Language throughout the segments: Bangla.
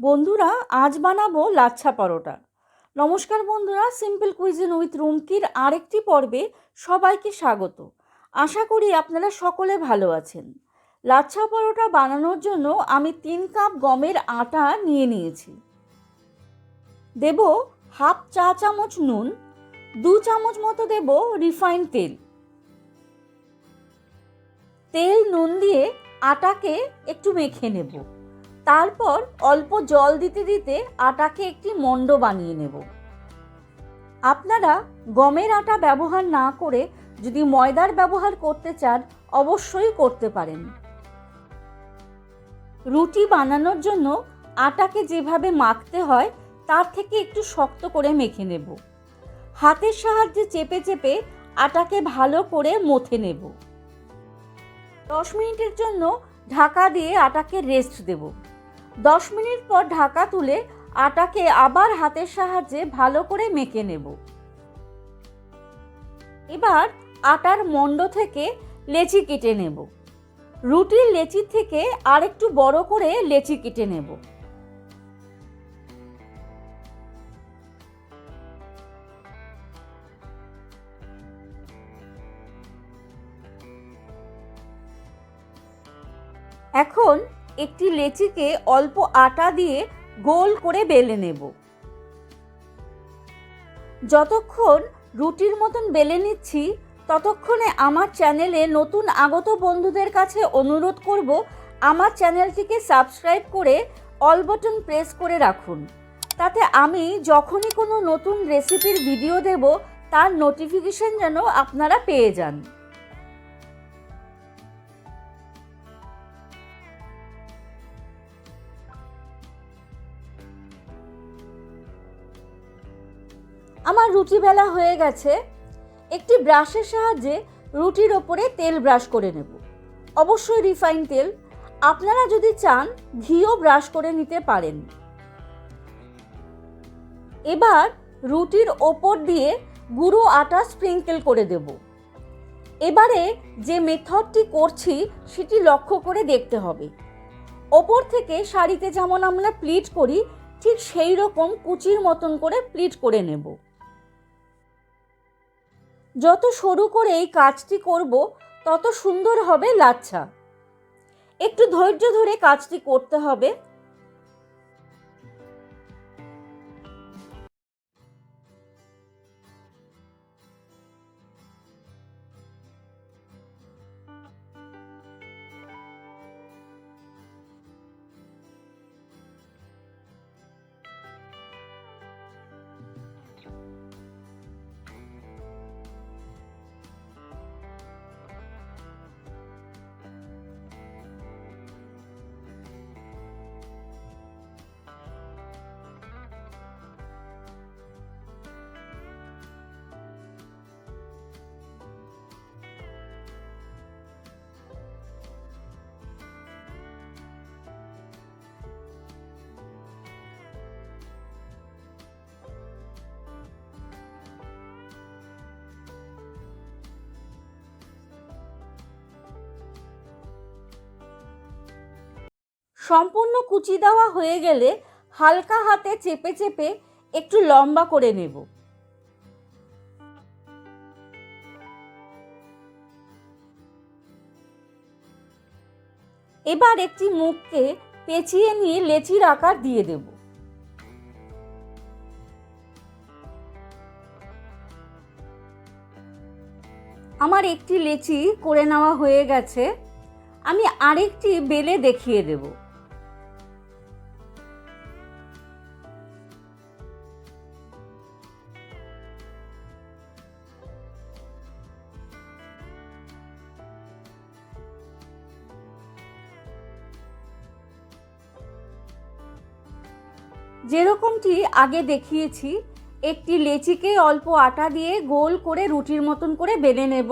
বন্ধুরা, আজ বানাবো লাচ্ছা পরোটা। নমস্কার বন্ধুরা সিম্পল কুইজিন উইথ রুমকির আরেকটি পর্বে সবাইকে স্বাগত। আশা করি আপনারা সকলে ভালো আছেন। লাচ্ছা পরোটা বানানোর জন্য আমি তিন কাপ গমের আটা নিয়ে নিয়েছি। দেব হাফ চা চামচ নুন, দু চামচ মতো দেব রিফাইন তেল। তেল নুন দিয়ে আটাকে একটু মেখে নেব। তারপর অল্প জল দিতে দিতে আটাকে একটি মণ্ড বানিয়ে নেব। আপনারা গমের আটা ব্যবহার না করে যদি ময়দার ব্যবহার করতে চান, অবশ্যই করতে পারেন। রুটি বানানোর জন্য আটাকে যেভাবে মাখতে হয়, তার থেকে একটু শক্ত করে মেখে নেব। হাতের সাহায্যে চেপে চেপে আটাকে ভালো করে মথে নেব। দশ মিনিটের জন্য ঢাকা দিয়ে আটাকে রেস্ট দেব। দশ মিনিট পর ঢাকা তুলে আটাকে আবার হাতের সাহায্যে ভালো করে মেখে নেব। এবার আটার মণ্ড থেকে লেচি কেটে নেব। রুটির লেচির থেকে আরেকটু বড় করে লেচি কেটে নেব। এখন একটি লেচিকে অল্প আটা দিয়ে গোল করে বেলে নেব। যতক্ষণ রুটির মতন বেলে নিচ্ছি, ততক্ষণে আমার চ্যানেলে নতুন আগত বন্ধুদের কাছে অনুরোধ করব আমার চ্যানেলটিকে সাবস্ক্রাইব করে অল বটন প্রেস করে রাখুন। তাতে আমি যখনই কোনো নতুন রেসিপির ভিডিও দেব, তার নোটিফিকেশন যেন আপনারা পেয়ে যান। আমার রুটি বেলা হয়ে গেছে, একটি ব্রাশের সাহায্যে রুটির ওপরে তেল ব্রাশ করে নেব। অবশ্যই রিফাইন তেল। আপনারা যদি চান, ঘিও ব্রাশ করে নিতে পারেন। এবার রুটির ওপর দিয়ে গুঁড়ো আটা স্প্রিঙ্কেল করে দেব। এবারে যে মেথডটি করছি, সেটি লক্ষ্য করে দেখতে হবে। ওপর থেকে শাড়িতে যেমন আমরা প্লিট করি, ঠিক সেই রকম কুচির মতন করে প্লিট করে নেব। যত সরু করে এই কাজটি করব, তত সুন্দর হবে লাচ্ছা। একটু ধৈর্য ধরে কাজটি করতে হবে। সম্পূর্ণ কুচি দেওয়া হয়ে গেলে হালকা হাতে চেপে চেপে একটু লম্বা করে নেব। এবার একটি মুখকে পেঁচিয়ে নিয়ে লেচির আকার দিয়ে দেব। আমার একটি লেচি করে নেওয়া হয়ে গেছে। আমি আরেকটি বেলে দেখিয়ে দেব। যেরকমটি আগে দেখিয়েছি, একটি লেচিকে অল্প আটা দিয়ে গোল করে রুটির মতন করে বেলে নেব,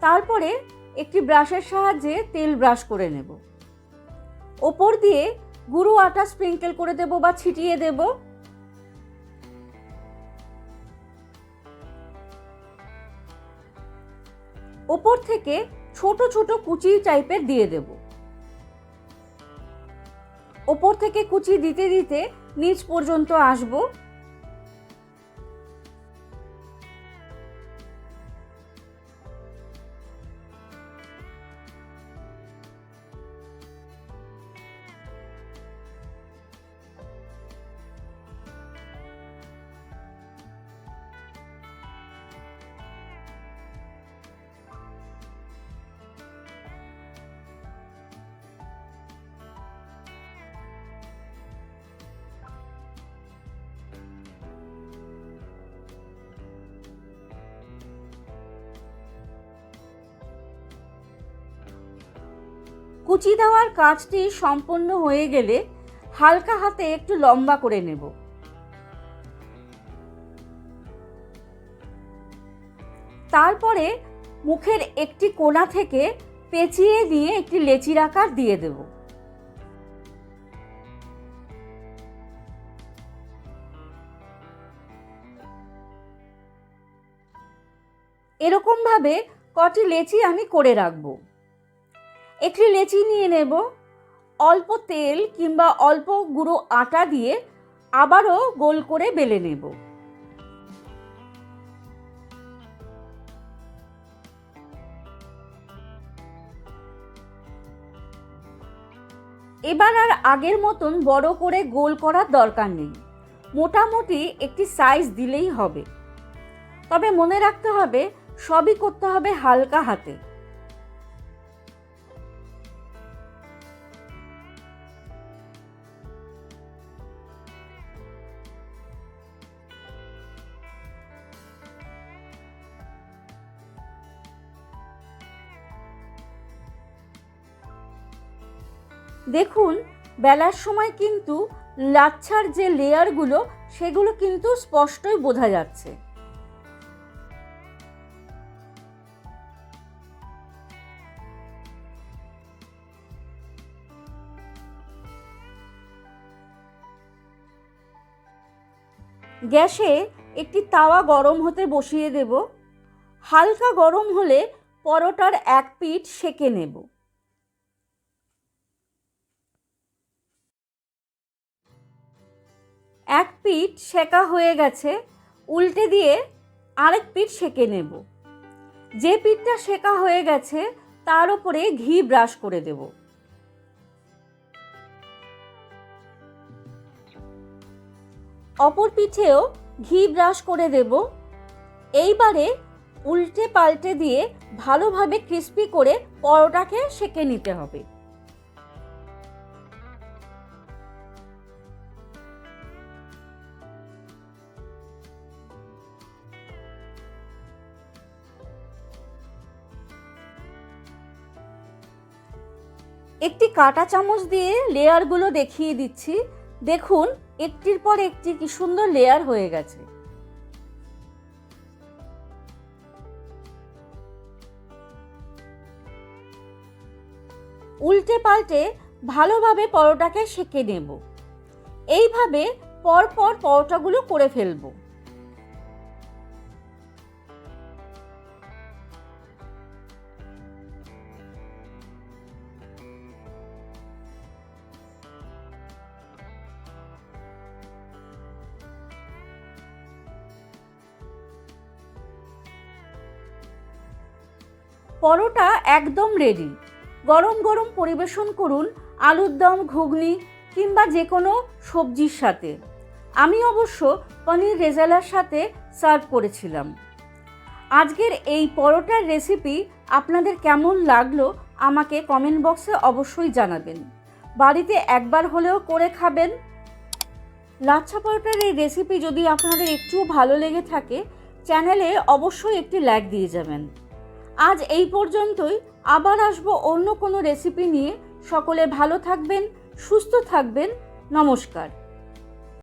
তারপরে একটি ব্রাশের সাহায্যে তেল ব্রাশ করে নেব। ওপর দিয়ে গুঁড়ো আটা স্প্রিঙ্কেল করে দেব বা ছিটিয়ে দেব। ওপর থেকে ছোট ছোট কুচি টাইপের দিয়ে দেব। ওপর থেকে কুচি দিতে দিতে নিচ পর্যন্ত আসব। কুচি দেওয়ার কাজটি সম্পন্ন হয়ে গেলে হালকা হাতে একটু লম্বা করে নেব। তারপরে মুখের একটি কোণা থেকে পেঁচিয়ে দিয়ে একটি লেচির আকার দিয়ে দেব। এরকমভাবে কটি লেচি আমি করে রাখব। একটি লেচি নিয়ে নেব। অল্প তেল কিংবা অল্প গুঁড়ো আটা দিয়ে আবারও গোল করে বেলে নেব। এবার আর আগের মতন বড় করে গোল করার দরকার নেই। মোটামুটি একটি সাইজ দিলেই হবে। তবে মনে রাখতে হবে, সবই করতে হবে হালকা হাতে। দেখুন, বেলার সময় কিন্তু লাচ্ছার যে লেয়ারগুলো সেগুলো কিন্তু স্পষ্টই বোঝা যাচ্ছে। গ্যাসে একটি তাওয়া গরম হতে বসিয়ে দেব। হালকা গরম হলে পরোটার এক পিঠ সেকে নেব। এক পিঠ সেকা হয়ে গেছে, উল্টে দিয়ে আরেক পিঠ সেকে নেব। যে পিঠটা সেকা হয়ে গেছে, তার উপরে ঘি ব্রাশ করে দেব। অপর পিঠেও ঘি ব্রাশ করে দেব। এইবারে উল্টে পাল্টে দিয়ে ভালোভাবে ক্রিস্পি করে পরোটাকে সেকে নিতে হবে। একটি কাটা চামচ দিয়ে লেয়ারগুলো দেখিয়ে দিচ্ছি। দেখুন, একটির পর একটি কি সুন্দর লেয়ার হয়ে গেছে। উল্টে পাল্টে ভালোভাবে পরোটাকে সেঁকে নেব। এইভাবে পরপর পরোটাগুলো করে ফেলব। পরোটা একদম রেডি গরম গরম পরিবেশন করুন আলুর দম, ঘুগনি কিংবা যে কোনো সবজির সাথে। আমি অবশ্য পনির রেজালার সাথে সার্ভ করেছিলাম। আজকের এই পরোটার রেসিপি আপনাদের কেমন লাগল আমাকে কমেন্ট বক্সে অবশ্যই জানাবেন। বাড়িতে একবার হলেও করে খাবেন। লাচ্ছা পরোটার এই রেসিপি যদি আপনাদের একটু ভালো লেগে থাকে চ্যানেলে অবশ্যই একটি লাইক দিয়ে যাবেন। আজ এই পর্যন্তই। আবার আসব অন্য কোনো রেসিপি নিয়ে। সকলে ভালো থাকবেন, সুস্থ থাকবেন। নমস্কার।